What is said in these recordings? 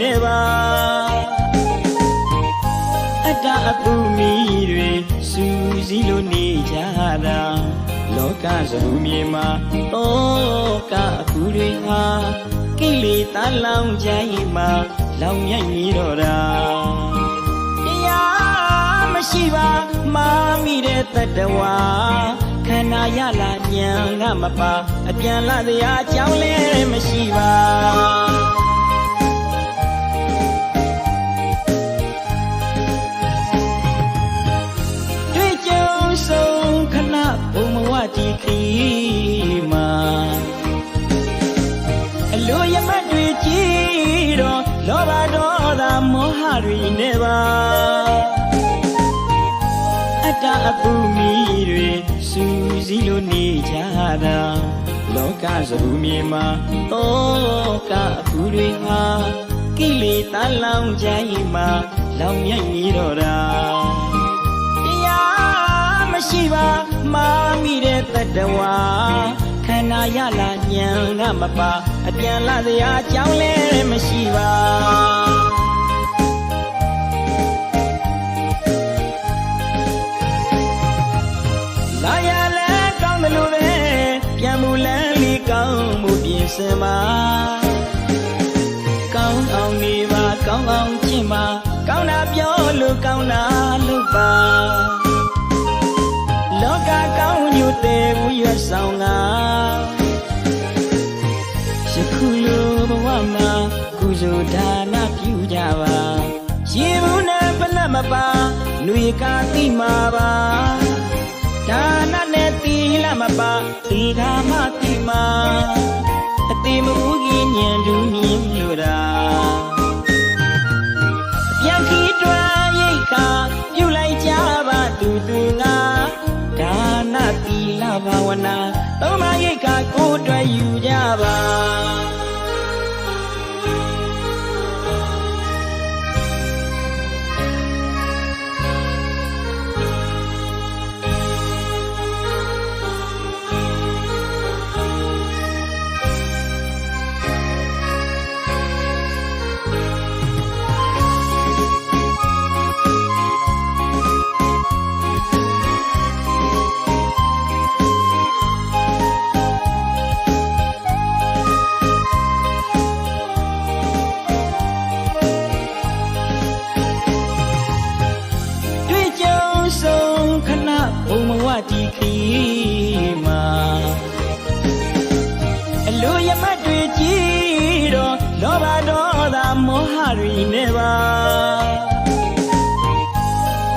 နဲ့ပါအတ္တအပူမီတွေစူးစီးလို့နေကြတာလောကစရူမြေမှာဩကအပူတွေဟာကိလေသာလောင်ကြရင်မှာလောင်မြိုက်နေတော့တာတရားမရှိပါမာမိတဲ့တတဝါခန္ဓာရလာညံကမပါအပြန်လာတရားအကြောင်းလည်းမရှိပါ ဘုံမဝတီခီမှာအလိုရမတ်တွေကြည်တော့လောဘဒေါသမောဟတွေနဲ့ပါအတ္တအပူမီတွေစူးစီးလို့နေကြတာလောကစရူမြေမှာဩကအပူတွေဟာကိလေသာလောင်ကြရင်မှာလောင်မြိုက်နေတော့တာတရားမရှိပါမာမိ တဲ့တတဝါခန္ဓာရလာညံကမပါအပြန်လာစရာအကြောင်းလည်းမရှိပါလာရလဲကောင်းတယ်လို့ပဲပြန်မူလန်းလေးကောင်းမှုပြင်စင်ပါကောင်းအောင်နေပါကောင်းအောင်ကျင့်ပါကောင်းတာပြောလို့ကောင်းတာလုပ်ပါ ရွတ်ဆောင်ကယခုလိုဘဝမှာကုသိုလ်ဒါနပြုကြပါရေဘူးနဲ့ပလက်မပါလူရကာတိမာပါဒါနနဲ့တီလမပါဒီဃာမတိမာအတိမဦးကြီးညံတူမြင်လို့တာ လ ဘုံမဝတီခီမှာအလိုရမတ်တွေကြည်တော့လောဘဒေါသမောဟတွေနဲ့ပါ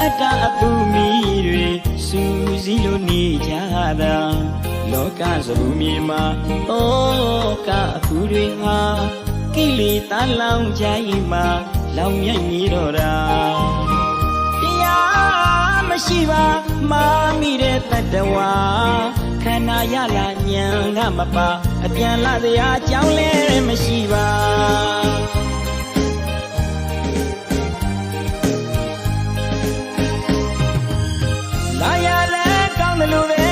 အတ္တအပူမီတွေစူးစီးလို့နေကြတာလောကစရူမြေမှာဩကအပူတွေဟာကိလေသာလောင်ကြရင်မှာလောင်မြိုက်နေတော့တာတ ရားမရှိပါမာမိတဲ့တတဝါခန္ဓာရလာညံကမပါအပြန်လာစရာအကြောင်းလည်းမရှိပါလာရလဲကောင်းတယ်လို့ပဲ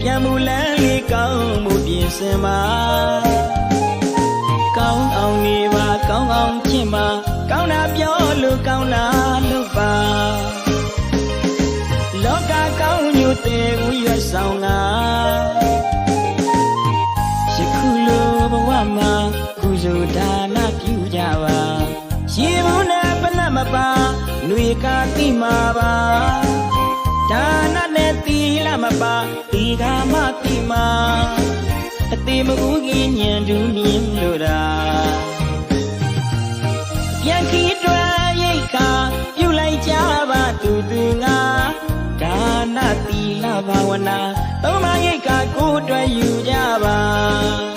ပြန်မူလန်းလေးကောင်းမှုပြင်စင်ပါကောင်းအောင်နေပါကောင်းအောင်ကျင့်ပါကောင်းတာပြောလို့ကောင်းတာ ကောင်းညိုတဲ့ဦးရွတ်ဆောင်ကယခုလိုဘဝမှာကုသိုလ်ဒါနပြုကြပါရေဘူးနဲ့ပလက်မပါလူကာတိမာပါဒါနနဲ့သီလမပါဒီဃာမတိမာအသေးမဦးကြီးညံတူမြင်လို့တာပြန်ခီး ဘာဝနာသုံးပါးရိတ်ခါကိုယ်တွယ်ယူကြပါ